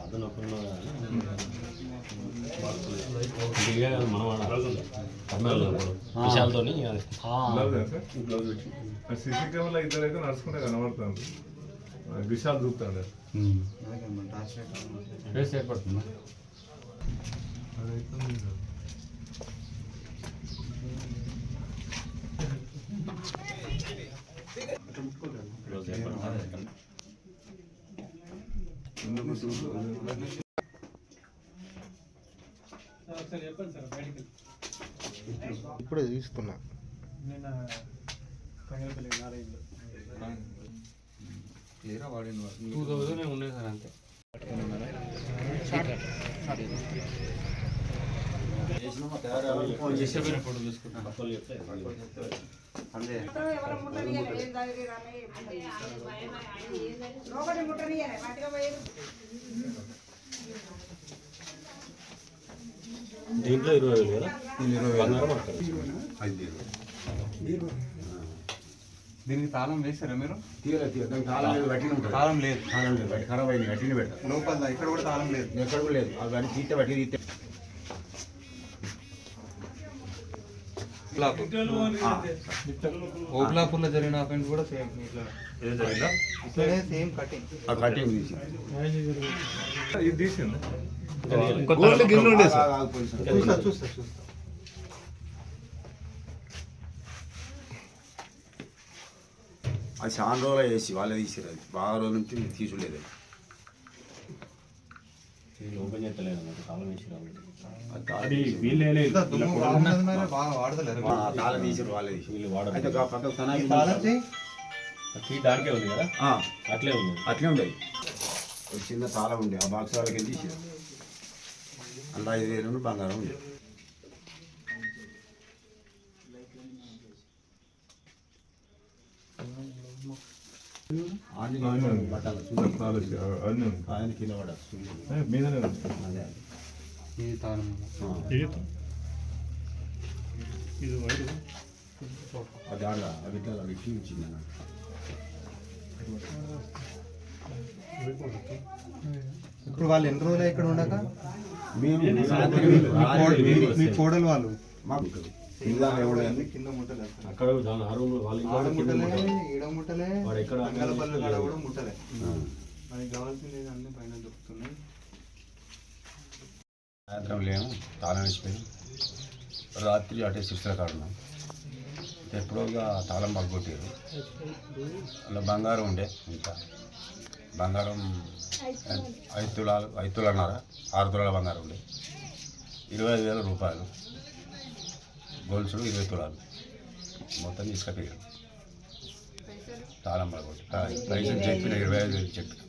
అతను ఒకరున్నా ఇంటికే మనవాడ విశాలతో గ్లౌజ్ పెట్టి. సీసీ కెమెరా ఇద్దరు అయితే నడుచుకుంటే కనబడుతుంది విశాల్ చూపుతాడు. ఏర్పడుతుందా ఇప్పుడే తీసుకున్నా. టూ థౌజండ్ ఉన్నాయి సార్ అంతే. ఫోటో ముట్టనియలే మట్టిగా దీంట్లో ఇరవై వేలు? కదా దీనికి తాళం వేసారా మీరు? తీయలే తీయ దానికి తాళం లేదు తాళం లేదు. తాళం లేదు బయట ఖరాబ్ అయింది గట్టిన పెడతా. లోపల ఇక్కడ కూడా తాళం లేదు. ఎక్కడ కూడా లేదు. అవి అన్ని తీస్తే బట్టి తీస్తే. ఓబ్లాపూర్లో జరిగిన అఫెన్స్ కూడా సేమ్ ఇట్లా? Same cutting. ఆ కటింగ్ తీసి. ఇది తీసింది? గోల్డ్ గిన్నె ఉండే సార్. చూస్తా చూస్తా అది చాలా రోజులు వేసి వాళ్ళే తీసిరు అది. బాగా రోజుల నుంచి తీసులేదు తాళం తీసిరు. వీళ్ళే దానికే ఉంది కదా? అట్లే ఉంది. అట్లే ఉండేది. చిన్న తాళం ఉండే ఆ బాక్స్ వాళ్ళకి తీసిరు అందులో ఐదు వేలు బంగారం ఉంది. ఆయన కింద అదే. ఇది తాళం ఆ. ఇది వైరు అది ఆడ అది ఇట్లా ఇచ్చి ఇచ్చింది అన్నట్టు. ఇప్పుడు వాళ్ళు ఎన్ని రోజులు ఇక్కడ ఉండక? మీ కోడలు వాళ్ళు. అక్కడ ముట్టలే. కాడ ముట్టలే. మనకి కావాల్సింది అన్ని పైన దొరుకుతున్నాయి. సాయంత్రం లేము తాళం వేసిపోయి రాత్రి అటే సిస్టర్ కాడ ఉన్నాం ఎప్పుడోగా తాళం పగ్గొట్టారు అలా బంగారం ఉండే ఇంకా బంగారం ఐదు తులాలు ఐదు తులాలు అన్నారా ఆరు తులాల బంగారం ఉండే. ఇరవై ఐదు వేల రూపాయలు. గోల్సుడు ఇరవై తులాలు. మొత్తం తీసుకపోయారు తాళం పడగొట్టి పైసలు చెప్పిన ఇరవై ఐదు వేలు చెప్పిన.